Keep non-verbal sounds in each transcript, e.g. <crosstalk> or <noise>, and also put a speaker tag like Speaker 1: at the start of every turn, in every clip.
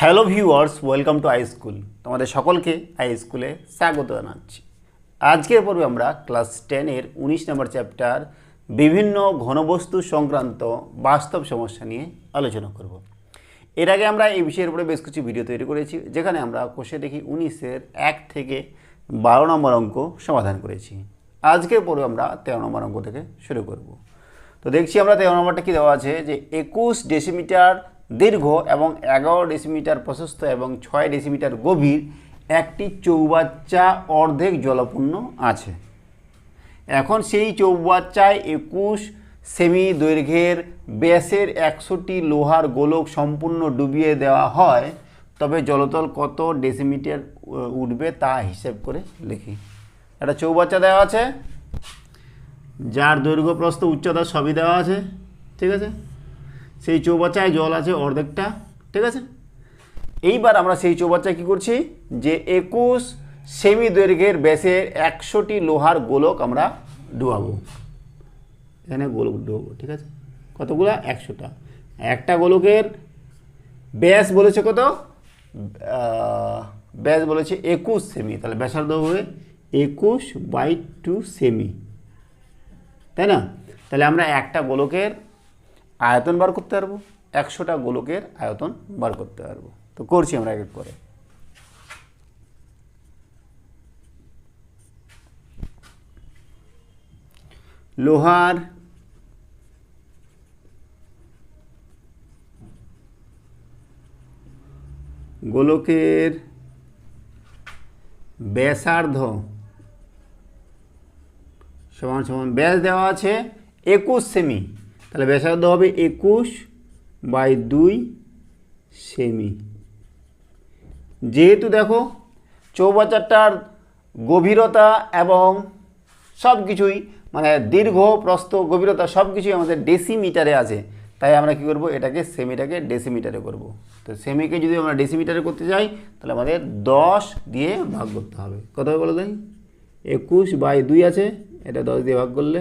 Speaker 1: Hello viewers, welcome to I school. তোমাদের সকলকে I স্কুলে স্বাগত জানাচ্ছি। আজকের পর্বে আমরা ক্লাস টেনের উনিশ নম্বর চ্যাপ্টার বিভিন্ন ঘনবস্তু সংক্রান্ত বাস্তব সমস্যা নিয়ে আলোচনা করব। এর আগে আমরা এই বিষয়ের উপরে বেশ কিছু ভিডিও তৈরি করেছি, যেখানে আমরা কোষে দেখি উনিশের এক থেকে বারো নম্বর অঙ্ক সমাধান করেছি। আজকের পর্বে আমরা তেরো নম্বর অঙ্ক থেকে শুরু করব। তো দেখছি আমরা তেরো নম্বরটা কী দেওয়া আছে যে একুশ ডেসিমিটার দীর্ঘ এবং এগারো ডেসিমিটার প্রশস্ত এবং ছয় ডেসিমিটার গভীর একটি চৌবাচ্চা অর্ধেক জলপূর্ণ আছে। এখন সেই চৌবাচ্চায় একুশ সেমি দৈর্ঘ্যের ব্যাসের একশোটি লোহার গোলক সম্পূর্ণ ডুবিয়ে দেওয়া হয়, তবে জলতল কত ডেসিমিটার উঠবে তা হিসেব করে লিখি। একটা চৌবাচ্চা দেওয়া আছে, যার দৈর্ঘ্য প্রস্থ উচ্চতা সবই দেওয়া আছে, ঠিক আছে? সেই চৌবাচ্চায় জল আছে অর্ধেকটা, ঠিক আছে? এইবার আমরা সেই চৌবাচ্চায় কী করছি? যে একুশ সেমি দৈর্ঘ্যের ব্যাসের একশোটি লোহার গোলক আমরা ডুবাবো। এখানে গোলক ডুবাবো, ঠিক আছে? কতগুলো? একশোটা। একটা গোলকের ব্যাস বলেছে কত? ব্যাস বলেছে একুশ সেমি। তাহলে ব্যাসার্ধ হবে একুশ বাই টু সেমি। তাই না? তাহলে আমরা একটা গোলকের আয়তন বার করতে পারব, একশোটা গোলকের আয়তন বার করতে পারব। তো করছি আমরা এক করে। লোহার গোলকের ব্যাসার্ধ সমান সমান, ব্যাস দেওয়া আছে একুশ সেমি। তাহলে ব্যাসার্ধ হবে একুশ বাই দুই সেমি। যেহেতু দেখো চৌবাচ্চাটার গভীরতা এবং সব কিছুই মানে দীর্ঘ, প্রস্থ, গভীরতা সব কিছুই আমাদের ডেসিমিটারে আছে, তাই আমরা কি করব? এটাকে সেমিটাকে ডেসিমিটারে করব। তো সেমিকে যদি আমরা ডেসিমিটারে করতে চাই, তাহলে আমাদের দশ দিয়ে ভাগ করতে হবে। কত হবে বলো তাই একুশ বাই দুই আছে, এটা দশ দিয়ে ভাগ করলে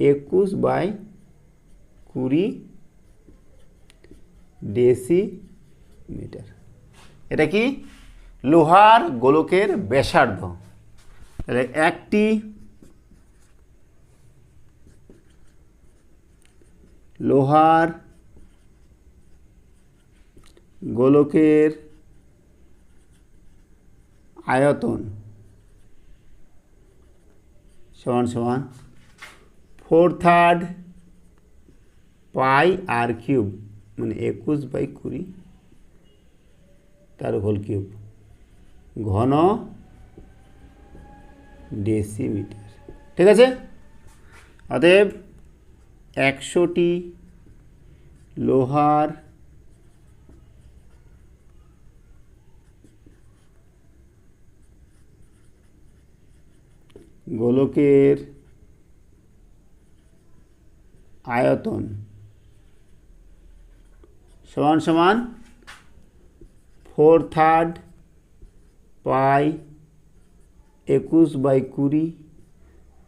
Speaker 1: একুশ বাই কুড়ি ডেসিমিটার এটা কি? লোহার গোলকের ব্যাসার্ধ। একটি লোহার গোলকের আয়তন সমান সমান four third pi r cube মানে একুশ বাই কুড়ি তার হোল কিউব, ঘন ডেসিমিটার। ঠিক আছে? অতএব একশোটি লোহার গোলকের আয়তন সমান সমান ফোর থার্ড পাই একুশ বাই কুড়ি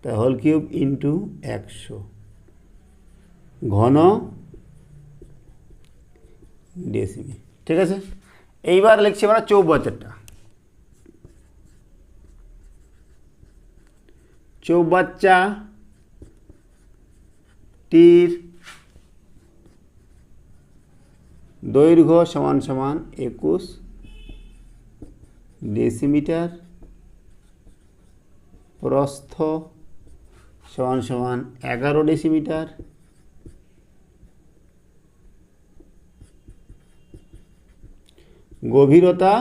Speaker 1: তা হোল কিউব ইন্টু একশো। ঘন ডেসিমি ঠিক আছে? এইবার লিখছি আমরা চৌবাচ্চাটা চৌবাচ্চা টির দৈর্ঘ্য সমান সমান একুশ ডেসিমিটার, প্রস্থ সমান সমান এগারো ডেসিমিটার, গভীরতা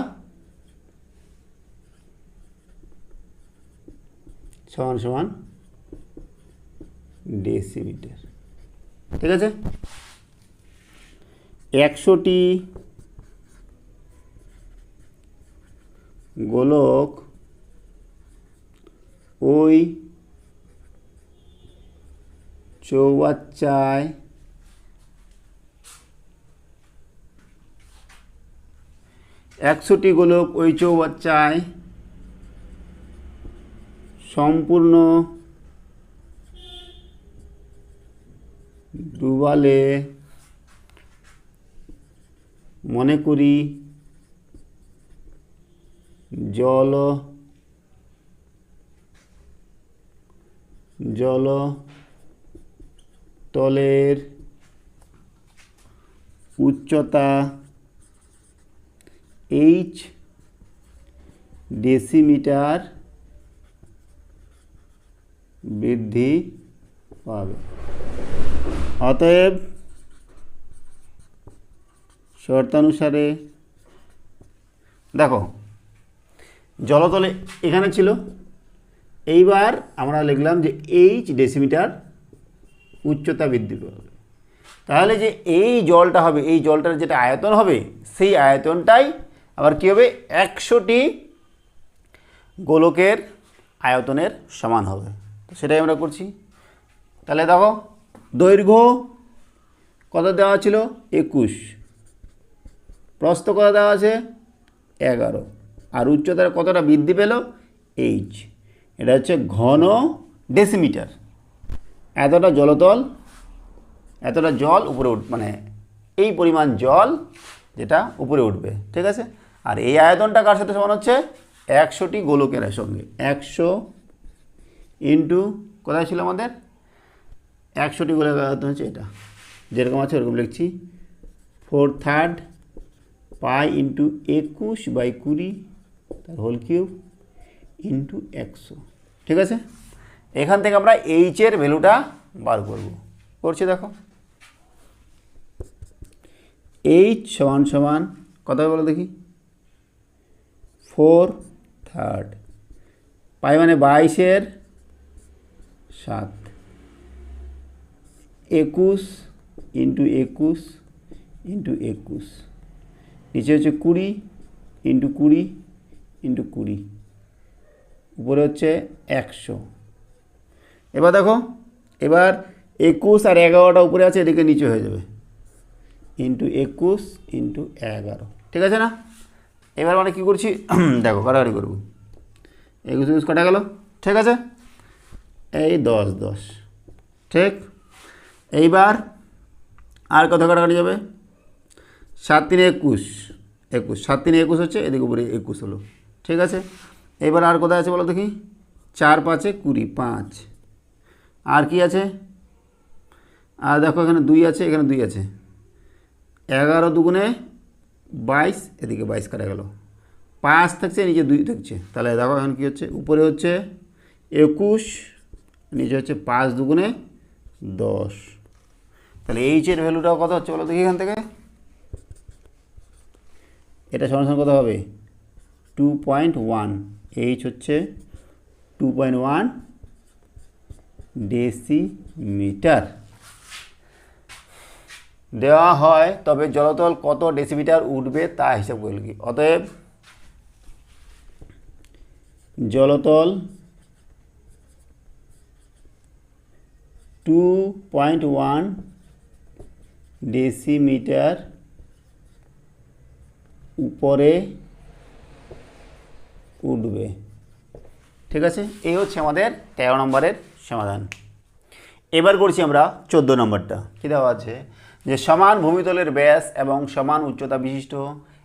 Speaker 1: সমান সমান ডেসিমিটার। ঠিক আছে? একশোটি গোলক ওই চৌবাচ্চায় একশোটি গোলক ওই চৌবাচ্চায় সম্পূর্ণ ডুবালে মনে করি জল জল তলের উচ্চতা এইচ ডেসিমিটার বৃদ্ধি পাবে। অতএব শর্তানুসারে, দেখো, জলতলে এখানে ছিল। এইবার আমরা লিখলাম যে এইচ ডেসিমিটার উচ্চতা বৃদ্ধি পাবে তাহলে যে এই জলটা হবে, এই জলটার যেটা আয়তন হবে, সেই আয়তনটাই আবার কী হবে? একশোটি গোলকের আয়তনের সমান হবে। তো সেটাই আমরা করছি। তাহলে দেখো, দৈর্ঘ্য কত দেওয়া ছিল? একুশ। প্রস্থ কত দেওয়া আছে? এগারো। আর উচ্চতার কতটা বৃদ্ধি পেল? এইচ এটা হচ্ছে ঘন ডেসিমিটার এতটা জলতল, এতটা জল উপরে উঠ মানে এই পরিমাণ জল যেটা উপরে উঠবে, ঠিক আছে? আর এই আয়তনটা কার সাথে সমান হচ্ছে? একশোটি গোলকের সঙ্গে। একশো ইন্টু, কোথায় ছিল আমাদের? একশোটি গোলকের আয়তন হচ্ছে এটা। যেরকম আছে ওরকম লিখছি। ফোর থার্ড পাই ইন্টু একুশ বাই কুড়ি, তার হোল কিউব ইন্টু একশো। ঠিক আছে? এখান থেকে আমরা এইচের ভ্যালুটা বার করব। করছি দেখো। এইচ সমান সমান হবে বলো দেখি? ফোর থার্ড পাই মানে বাইশের সাত। একুশ ইন্টু একুশ ইন্টু একুশ। নিচে হচ্ছে কুড়ি ইন্টু কুড়ি ইন্টু কুড়ি। উপরে হচ্ছে একশো। এবার দেখো, এবার একুশ আর এগারোটা উপরে আছে, এদিকে নিচে হয়ে যাবে। ইন্টু একুশ ইন্টু এগারো। ঠিক আছে না? এবার মানে কী করছি? <clears throat> দেখো কাটাকাটি করব। একুশ একুশ কাটা গেল? ঠিক আছে? এই দশ দশ। ঠিক? এইবার আর কত কাটাকাটি যাবে? সাত তিনে একুশ একুশ। সাত তিনে একুশ হচ্ছে এদিকে উপরে একুশ হলো। ঠিক আছে? এবার আর কোথায় আছে বলো দেখি? চার পাঁচে কুড়ি, পাঁচ। আর কি আছে? আর দেখো এখানে দুই আছে, এখানে দুই আছে। এগারো দুগুণে বাইশ, এদিকে বাইশ কাটা গেল। পাঁচ থাকছে, নিচে দুই থাকছে। তাহলে দেখো এখন কী হচ্ছে? উপরে হচ্ছে একুশ, নিচে হচ্ছে পাঁচ দুগুণে দশ। তাহলে এইচের ভ্যালুটা কত হচ্ছে বলো দেখি এখান থেকে? এটা সমান কত হবে? টু পয়েন্ট ওয়ান এইচ হচ্ছে টু পয়েন্ট ওয়ান ডেসিমিটার দেওয়া হয়, তবে জলতল কত ডেসিমিটার উঠবে তা হিসাব করে লিখি। অতএব জলতল টু পয়েন্ট ওয়ান ডেসিমিটার উপরে উঠবে। ঠিক আছে? এই হচ্ছে আমাদের তেরো নম্বরের সমাধান। এবার করছি আমরা চোদ্দ নম্বরটা। কী দেওয়া আছে? যে সমান ভূমিতলের ব্যাস এবং সমান উচ্চতা বিশিষ্ট,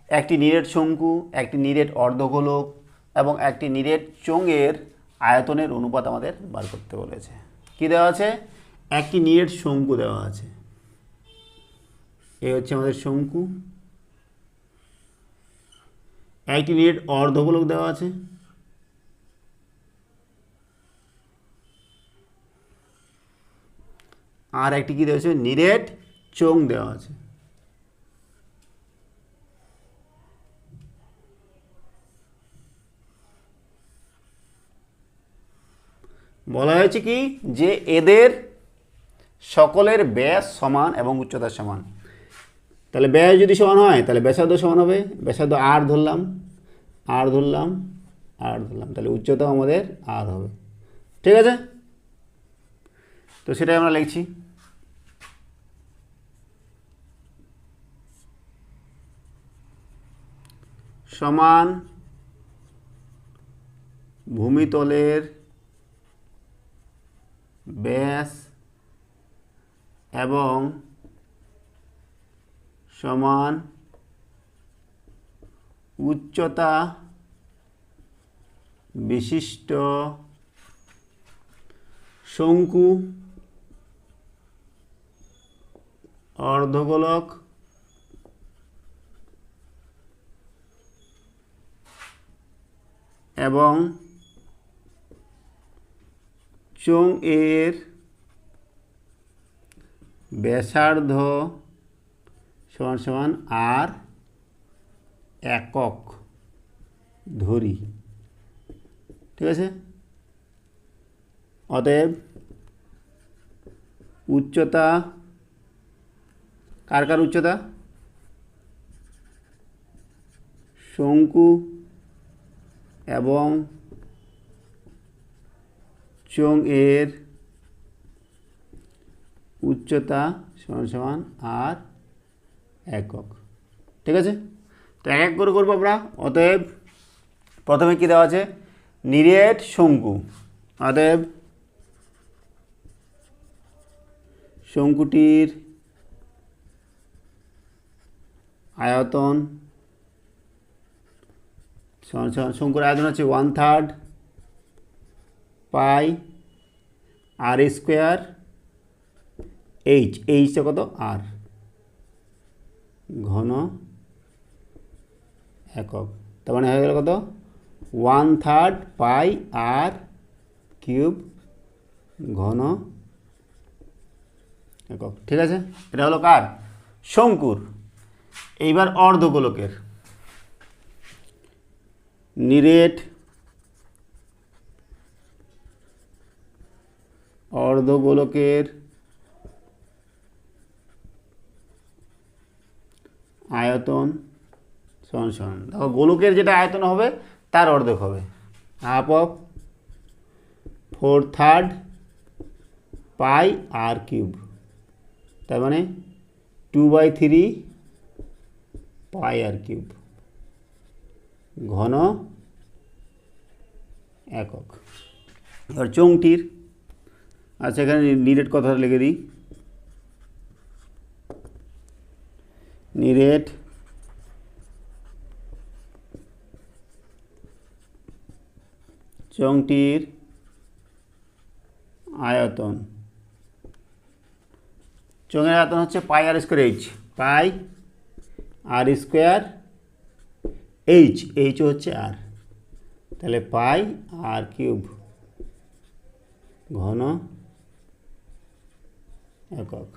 Speaker 1: একটি নিরেট শঙ্কু, একটি নিরেট অর্ধগোলক এবং একটি নিরেট চোঙের আয়তনের অনুপাত আমাদের বার করতে বলেছে। কী দেওয়া আছে? একটি নিরেট শঙ্কু দেওয়া আছে। এই হচ্ছে আমাদের শঙ্কু। একটি নিরেট অর্ধগোলক দেওয়া আছে। আর একটি কী দেওয়া আছে? নিরেট চোং দেওয়া আছে। বলা হয়েছে কি? যে এদের সকলের ব্যাস সমান এবং উচ্চতা সমান। তাহলে ব্যয় যদি সমান হয়, তাহলে ব্যাসার্ধ সমান হবে। ব্যাসার্ধ আর ধরলাম আর ধরলাম আর ধরলাম, তাহলে উচ্চতাও আমাদের আর হবে। ঠিক আছে? তো সেটাই আমরা লিখছি। সমান ভূমিতলের ব্যাস এবং সমান উচ্চতা বিশিষ্ট শঙ্কু অর্ধগোলক এবং চোং এর ব্যাসার্ধ সমান সমান আর একক ধরি। ঠিক আছে? অতএব উচ্চতা, কার কার উচ্চতা? শঙ্কু এবং চোং এর উচ্চতা সমান সমান আর একক। ঠিক আছে? তো এক এক করে করব আমরা। অতএব প্রথমে কী দেওয়া আছে? নিরেট শঙ্কু। অতএব শঙ্কুটির আয়তন শঙ্কুর আয়তন হচ্ছে one third pi r square H এইচটা কত? আর ঘন একক। তার মানে হয়ে গেল কত? One third pi r cube ঘন একক। ঠিক আছে? এটা হলো কার? শঙ্কুর। এইবার অর্ধগোলকের। নিরেট অর্ধগোলকের আয়তন, সমান সমান। দেখো গোলকের যেটা আয়তন হবে, তার অর্ধেক হবে। Half of four third pi r cube. তার মানে two by three pi r cube. ঘন একক। এবার চৌংটির আচ্ছা এখানে নিরেট কথাটা লিখে দিই। নিরেট চংটির আয়তন। চঙের আয়তন হচ্ছে pi r square H. Pi r square H H হচ্ছে আর। তাহলে পাই আর কিউব ঘন একক।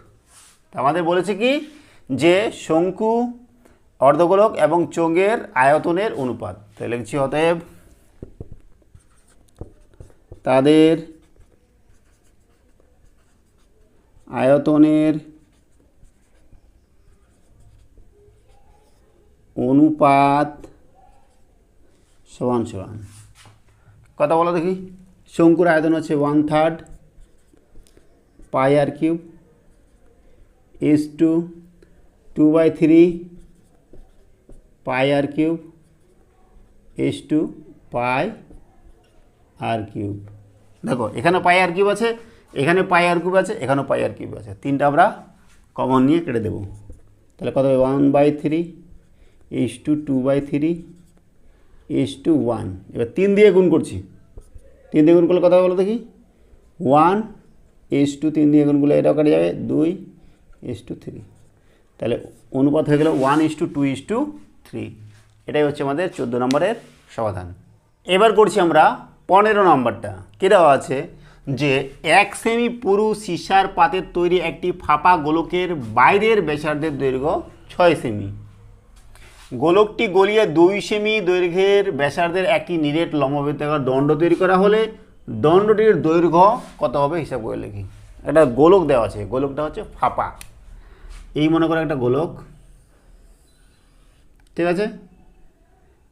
Speaker 1: আমাদের বলেছে কি? যে শঙ্কু, অর্ধগোলক এবং চোঙের আয়তনের অনুপাত। তাহলে লিখছি অতএব তাদের আয়তনের অনুপাত সমান সমান। কথা বলো দেখি। শঙ্কুর আয়তন হচ্ছে one third pi r cube is to two by three pi r cube is to pi r cube. দেখো, এখানে পাই আর কিউব আছে, এখানে পাই আর কিউব আছে, এখানেও পাই আর কিউব আছে। তিনটা আমরা কমন নিয়ে কেটে দেবো। তাহলে কত হবে? One by three is to two by three is to one এবার তিন দিয়ে গুণ করছি। তিন দিয়ে গুণ করলে কথা বলো দেখি? ওয়ান ইস টু তিন দিয়ে গুণ করলে এটাও কাটে যাবে। দুই ইস টু থ্রি তাহলে অনুপাত হয়ে গেল one is to two is to three এটাই হচ্ছে আমাদের চোদ্দ নম্বরের সমাধান। এবার করছি আমরা পনেরো নম্বরটা। কী দেওয়া আছে? যে এক সেমি পুরু সীসার পাতের তৈরি একটি ফাঁপা গোলকের বাইরের ব্যাসার্ধের দৈর্ঘ্য ছয় সেমি। গোলকটি গলিয়ে দুই সেমি দৈর্ঘ্যের ব্যাসার্ধের একটি নিরেট লম্ববৃত্তাকার দণ্ড তৈরি করা হলে দণ্ডটির দৈর্ঘ্য কত হবে হিসাব করে লিখি। একটা গোলক দেওয়া আছে, গোলকটা হচ্ছে ফাঁপা। এই মনে করো একটা গোলক। ঠিক আছে?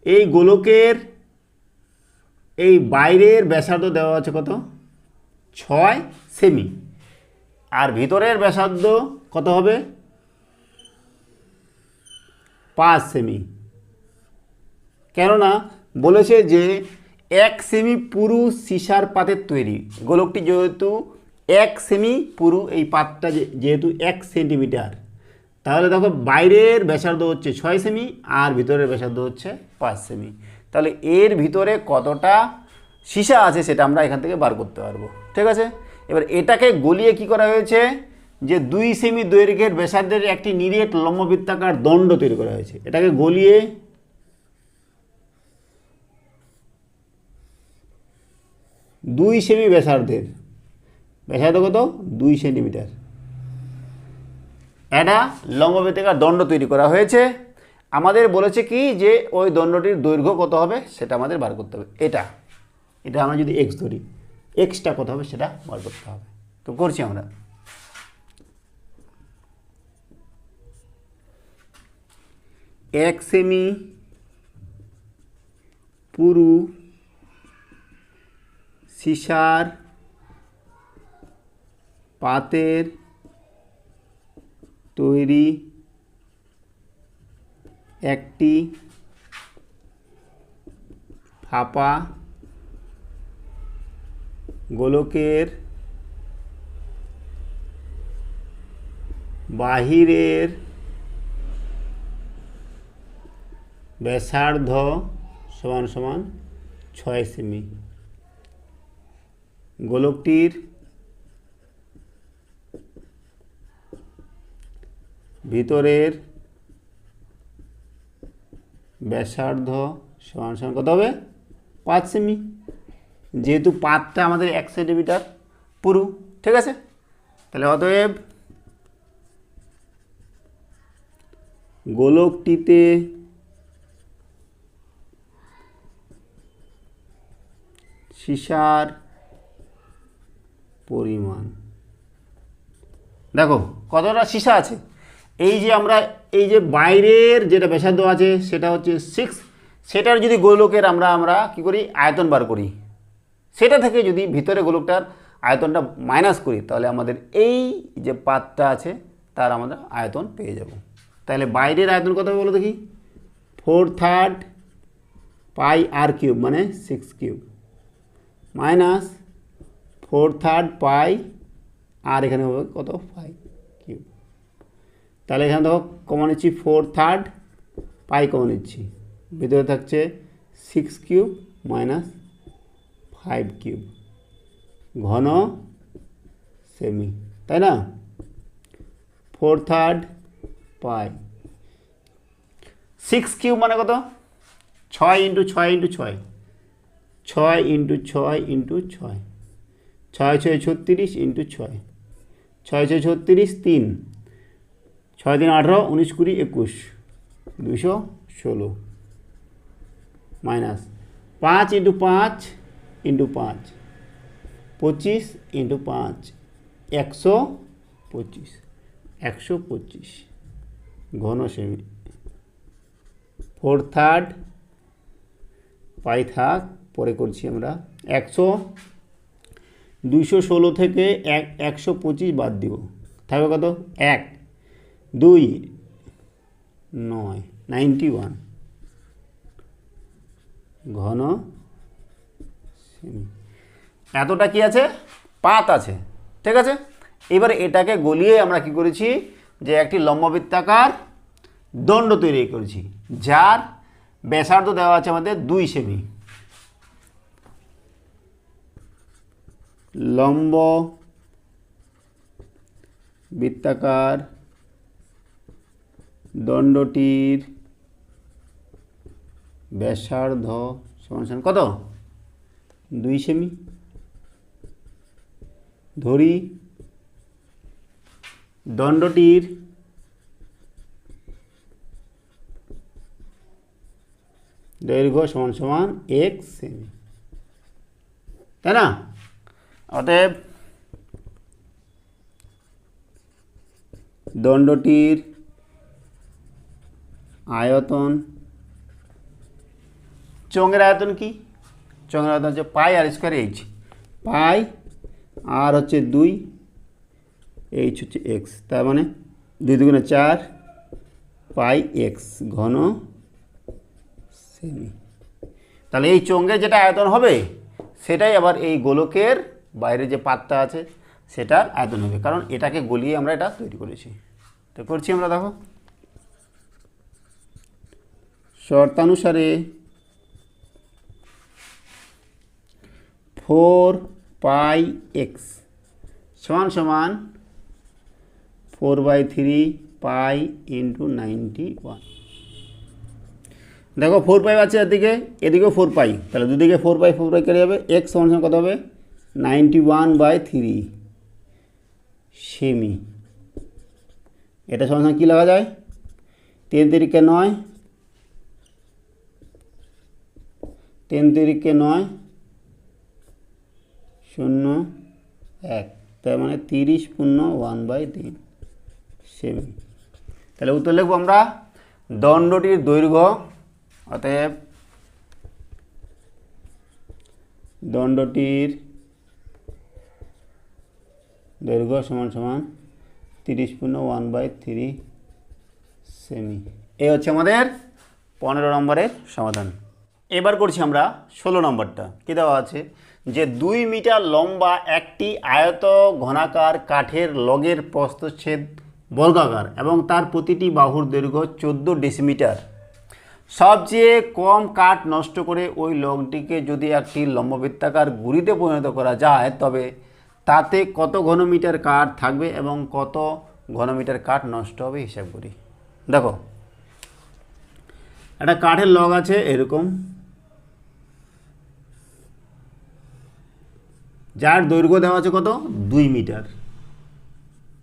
Speaker 1: এই গোলকের এই বাইরের ব্যাসার্ধ দেওয়া আছে কত? ছয় সেমি। আর ভিতরের ব্যাসার্ধ কত হবে? পাঁচ সেমি। কেননা বলেছে যে এক সেমি পুরু সিসার পাতের তৈরি। গোলকটি যেহেতু এক সেমি পুরু, এই পাতটা যেহেতু এক সেন্টিমিটার। তাহলে দেখো বাইরের ব্যাসার্ধ হচ্ছে ছয় সেমি আর ভিতরের ব্যাসার্ধ হচ্ছে পাঁচ সেমি। তাহলে এর ভিতরে কতটা সীসা আছে সেটা আমরা এখান থেকে বার করতে পারব। ঠিক আছে? এবার এটাকে গলিয়ে কি করা হয়েছে? যে দুই সেমি দৈর্ঘ্যের ব্যাসার্ধের একটি নিরেট লম্ববৃত্তাকার দণ্ড তৈরি করা হয়েছে। এটাকে গলিয়ে দুই সেমি ব্যাসার্ধের ব্যাসার্ধ কত? দুই সেন্টিমিটার একটা লম্ববৃত্তাকার দণ্ড তৈরি করা হয়েছে। আমাদের বলেছে কি যে ওই দণ্ডটির দৈর্ঘ্য কত হবে? সেটা আমাদের বার করতে হবে। এটা এটা আমরা যদি এক্স ধরি এক্সটা কত হবে? সেটা বার করতে হবে। তো করছি আমরা। এক সেমি পুরু সিসার পাতের তৈরি একটি ফাঁপা গোলকের বাহিরের ব্যাসার্ধ সমান সমান ছয় সেমি। গোলকটির ভিতরের ব্যাসার্ধ সমান সমান কত হবে? পাঁচ সেমি। যেহেতু পাতটা আমাদের এক সেন্টিমিটার পুরু, ঠিক আছে? তাহলে অতএব গোলকটিতে সীসার পরিমাণ। দেখো, কতটা সীসা আছে? এই যে আমরা, এই যে বাইরের যেটা ব্যাসার্ধ আছে, সেটা হচ্ছে সিক্স সেটার যদি গোলকের আমরা আমরা কি করি? আয়তন বার করি। সেটা থেকে যদি ভিতরে গোলকটার আয়তনটা মাইনাস করি, তাহলে আমাদের এই যে পাতটা আছে, তার আমরা আয়তন পেয়ে যাব। তাহলে বাইরের আয়তন কত হবে বলো দেখি? Four third pi r cube মানে six cube minus four third pi r এখানে হবে কত? ফাইভ তাহলে এখানে দেখো কমন নিচ্ছি ফোর থার্ড পাই কমন নিচ্ছি। ভিতরে থাকছে six cube minus five cube ঘন সেমি তাই না? Four third pi six cube মানে কত? ছয় ইন্টু ছয় ইন্টু ছয়। ছয় ইন্টু ছয় ইন্টু ছয়। ছয় ছয় ছত্রিশ ইন্টু ছয়। ছয় ছয় ছত্রিশ, তিন। ছয় দিন আঠেরো, উনিশ কুড়ি, একুশ। দুশো ষোলো। মাইনাস পাঁচ ইন্টু পাঁচ ইন্টু পাঁচ। পঁচিশ ইন্টু পাঁচ, একশো পঁচিশ। একশো পঁচিশ। ঘন সেমি ফোর থার্ড পাই থাক পরে করছি আমরা। একশো, দুইশো ষোলো থেকে এক, একশো পঁচিশ বাদ দিব। থাকবে কত? এক। দুই, নয় নাইনটি ওয়ান ঘন এতটা কি আছে? পাত আছে। ঠিক আছে? এবার এটাকে গলিয়ে আমরা কি করেছি? যে একটি লম্ববৃত্তাকার দণ্ড তৈরি করেছি, যার ব্যাসার্ধ দেওয়া আছে আমাদের দুই সেমি। লম্ব বৃত্তাকার দণ্ডটির ব্যাসার্ধ সমান সমান কত? দুই সেমি। ধরি, দণ্ডটির দৈর্ঘ্য সমান সমান এক সেমি। তাই না? অতএব দণ্ডটির আয়তন। চোঙের আয়তন কি? চোঙের আয়তন হচ্ছে pi r square H pi আর হচ্ছে দুই এইচ হচ্ছে এক্স তার মানে দুই দুগুণে চার পাই এক্স ঘন সেমি তাহলে এই চোঙে যেটা আয়তন হবে, সেটাই আবার এই গোলকের বাইরে যে পাতটা আছে, সেটার আয়তন হবে। কারণ এটাকে গলিয়ে আমরা এটা তৈরি করেছি। তো করছি আমরা দেখো। শর্তানুসারে ফোর পাই এক্স সমান সমান four by three pi into ninety one. দেখো ফোর পাই আছে এদিকে এদিকেও ফোর পাই। তাহলে দুদিকে ফোর পাই ফোর পাই কেটে যাবে, এক্স সমান সমান কত হবে? নাইনটি ওয়ান বাই থ্রি সেমি। এটা সমান সমান কী লাগা যায়? তিন তিরিকে নয় তিন তিরিকে নয়, শূন্য, এক। তার মানে তিরিশ পূর্ণ ওয়ান বাই তিন সেমি তাহলে উত্তর লিখব আমরা, দণ্ডটির দৈর্ঘ্য, অতএব দণ্ডটির দৈর্ঘ্য সমান সমান তিরিশ পূর্ণ ওয়ান বাই থ্রি সেমি। এই হচ্ছে আমাদের পনেরো নম্বরের সমাধান। এবার করছি আমরা ষোলো নম্বরটা। কী দেওয়া আছে? যে দুই মিটার লম্বা একটি আয়ত ঘনাকার কাঠের লগের প্রস্তচ্ছেদ বর্গাকার এবং তার প্রতিটি বাহুর দৈর্ঘ্য চোদ্দ ডেসিমিটার। সবচেয়ে কম কাঠ নষ্ট করে ওই লগটিকে যদি একটি লম্ববৃত্তাকার গুড়িতে পরিণত করা যায়, তবে তাতে কত ঘনমিটার কাঠ থাকবে এবং কত ঘনমিটার কাঠ নষ্ট হবে হিসাব করি। দেখো, একটা কাঠের লগ আছে এরকম। যার দৈর্ঘ্য দেওয়া আছে কত? দুই মিটার।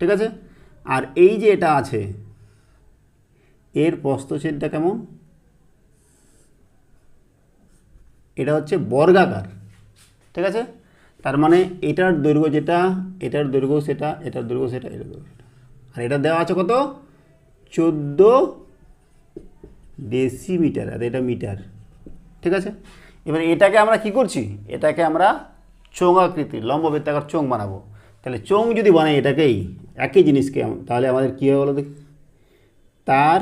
Speaker 1: ঠিক আছে? আর এই যে এটা আছে, এর প্রস্থচ্ছেদটা কেমন? এটা হচ্ছে বর্গাকার। ঠিক আছে? তার মানে এটার দৈর্ঘ্য যেটা, এটার দৈর্ঘ্য সেটা, এটার দৈর্ঘ্য সেটা, এটার দৈর্ঘ্য আর এটা দেওয়া আছে কত? চোদ্দ ডেসিমিটার আর এটা মিটার। ঠিক আছে? এবার এটাকে আমরা কি করছি? এটাকে আমরা চোঙ আকৃতির লম্ববৃত্তাকার চোঙ বানাবো। তাহলে চোঙ যদি বানাই এটাকেই, একই জিনিসকে তাহলে আমাদের কী হবে বলো দেখি তার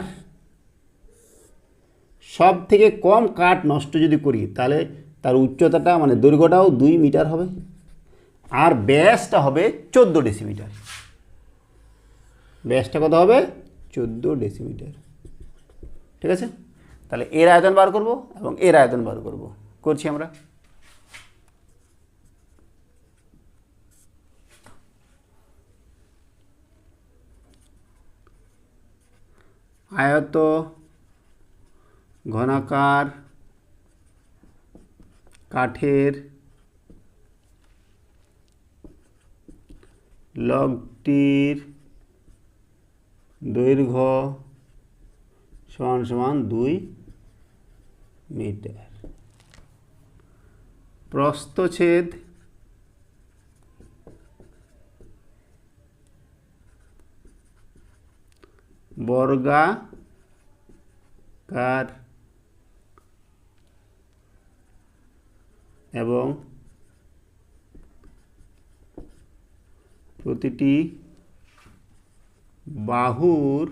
Speaker 1: সব থেকে কম কাঠ নষ্ট যদি করি, তাহলে তার উচ্চতাটা মানে দৈর্ঘ্যটাও দুই মিটার হবে। আর ব্যাসটা হবে চোদ্দ ডেসিমিটার। ব্যাসটা কত হবে? চোদ্দ ডেসিমিটার। ঠিক আছে? তাহলে এর আয়তন বার করব এবং এর আয়তন বার করব। করছি আমরা। আয়ত ঘনাকার কাঠের লগটির দৈর্ঘ্য সমান সমান দুই মিটার। প্রস্থচ্ছেদ বর্গাকার এবং প্রতিটি বাহুর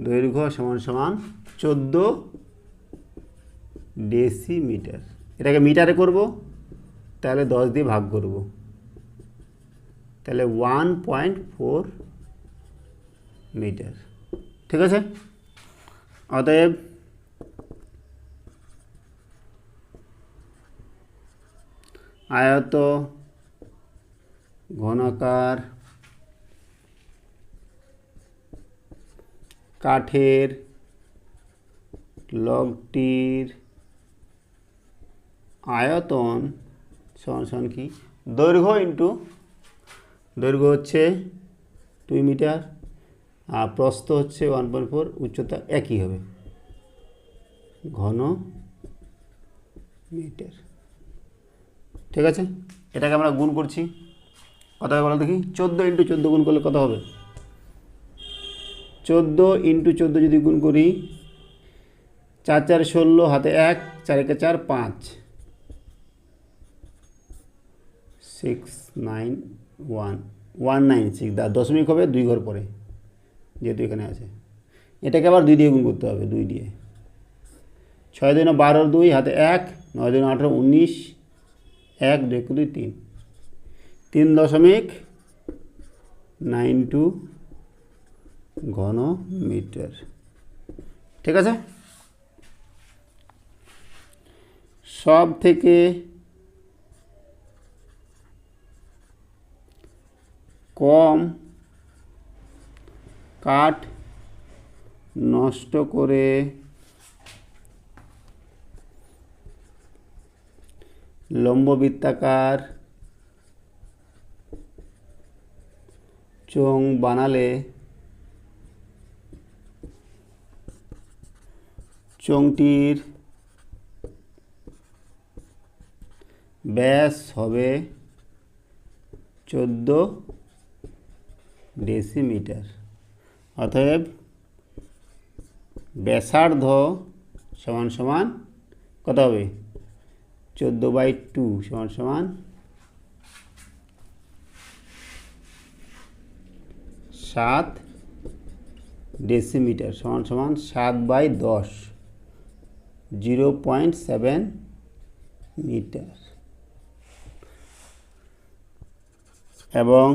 Speaker 1: দৈর্ঘ্য সমান সমান চোদ্দ ডেসিমিটার এটাকে মিটারে করব, তাহলে দশ দিয়ে ভাগ করব। তাহলে ওয়ান পয়েন্ট ফোর মিটার। ঠিক আছে? অতএব আয়ত ঘনাকার কাঠের লগটির আয়তন সমান কি? দৈর্ঘ্য ইন্টু, দৈর্ঘ্য হচ্ছে দুই মিটার। আর প্রস্থ হচ্ছে ওয়ান পয়েন্ট ফোর উচ্চতা একই হবে। ঘন মিটার ঠিক আছে? এটাকে আমরা গুণ করছি। কত হবে বলো দেখি? চোদ্দ ইন্টু চোদ্দ গুণ করলে কত হবে? চোদ্দ ইন্টু চোদ্দ যদি গুণ করি, চার চার ষোলো, হাতে এক, চার একে চার, পাঁচ। Six nine one one nine six দশমিক হবে দুই ঘর পরে। যেহেতু এখানে আছে। এটাকে আবার দুই দিয়ে গুণ করতে হবে, দুই দিয়ে। ছয় দিন বারো দুই, হাতে এক, নয় দিন আঠেরো উনিশ, এক, দুই দুই, তিন। তিন দশমিক নাইন টু ঘন মিটার ঠিক আছে? সব থেকে কম কাঠ নষ্ট করে লম্ববৃত্তাকার চোঙ বানালে চোঙটির ব্যাস হবে চোদ্দ ডেসিমিটার। অতএব ব্যাসার্ধ সমান সমান কত হবে? চোদ্দ বাই টু সমান সমান সাত ডেসিমিটার সমান সমান সাত বাই দশ, জিরো পয়েন্ট সেভেন মিটার। এবং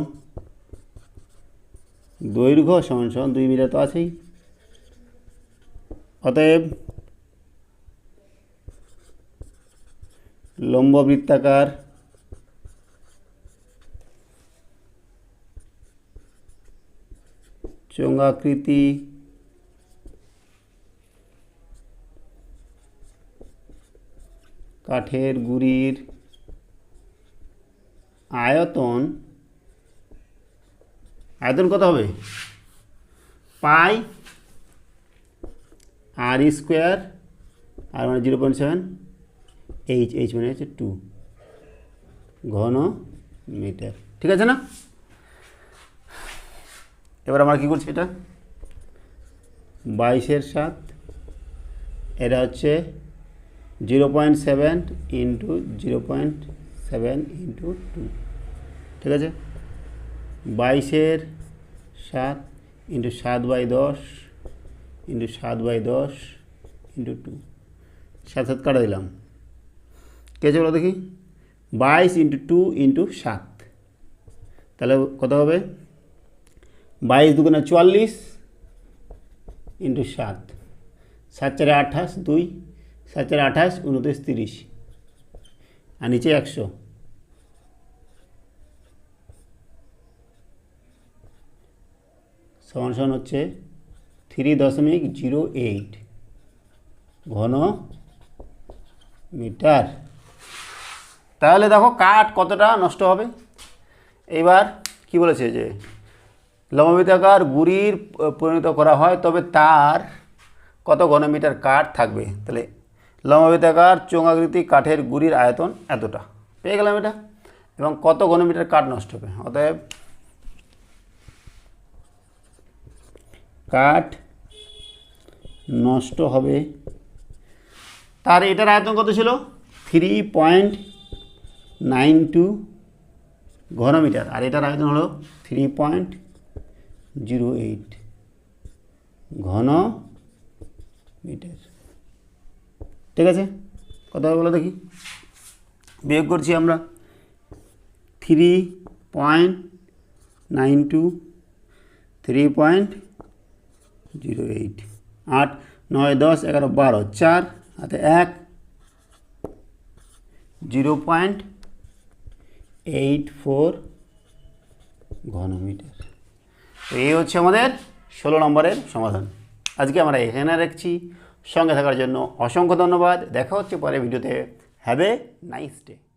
Speaker 1: দৈর্ঘ্য সমান সমান দুই মিটার তো আছেই। অতএব লম্ব বৃত্তাকার চোঙাকৃতি কাঠের গুড়ির আয়তন আয়তন কত হবে? পাই আর স্কোয়ার, আর মানে zero point seven, H H মানে হচ্ছে টু, ঘন মিটার। ঠিক আছে না? এবার আমরা কী করছি এটা? বাইশের সাত, এটা হচ্ছে zero point seven into zero point seven into two. ঠিক আছে? বাইশের সাত ইন্টু সাত বাই দশ, ইন্টু সাত বাই দশ, ইন্টু টু। সাত সাত কাটা দিলাম। কে চলো দেখি? বাইশ ইন্টু টু ইন্টু সাত। তাহলে কত হবে? বাইশ দুগুণে চুয়াল্লিশ ইন্টু সাত। সাত চারে আঠাশ দুই, সাত চারে আঠাশ, উনত্রিশ তিরিশ। আর নিচে একশো। সমান সমান হচ্ছে থ্রি দশমিক জিরো এইট ঘন মিটার। তাহলে দেখো কাঠ কতটা নষ্ট হবে? এবার কি বলেছে যে, লম্ববৃত্তাকার গুড়ির পরিণত করা হয়, তবে তার কত ঘনমিটার কাঠ থাকবে? তাহলে লম্ববৃত্তাকার চোঙাকৃতি কাঠের গুড়ির আয়তন এতটা। পেয়ে গেলাম এটা। এবং কত ঘনমিটার কাঠ নষ্ট হবে? অতএব কাঠ নষ্ট হবে। তার এটার আয়তন কত ছিল? থ্রি পয়েন্ট নাইন টু ঘনমিটার। আর এটার আয়তন হলো থ্রি পয়েন্ট জিরো এইট ঘন মিটার ঠিক আছে? কথা বলো দেখি। বিয়োগ করছি আমরা। Three point nine two three point zero eight. আট, নয়, দশ, এগারো, বারো, চার, হাতে এক, জিরো পয়েন্ট এইট ফোর ঘনমিটার। তো এই হচ্ছে আমাদের ষোলো নম্বরের সমাধান। আজকে আমরা এখানে রাখছি। সঙ্গে থাকার জন্য অসংখ্য ধন্যবাদ। দেখা হচ্ছে পরে ভিডিওতে। Have a nice day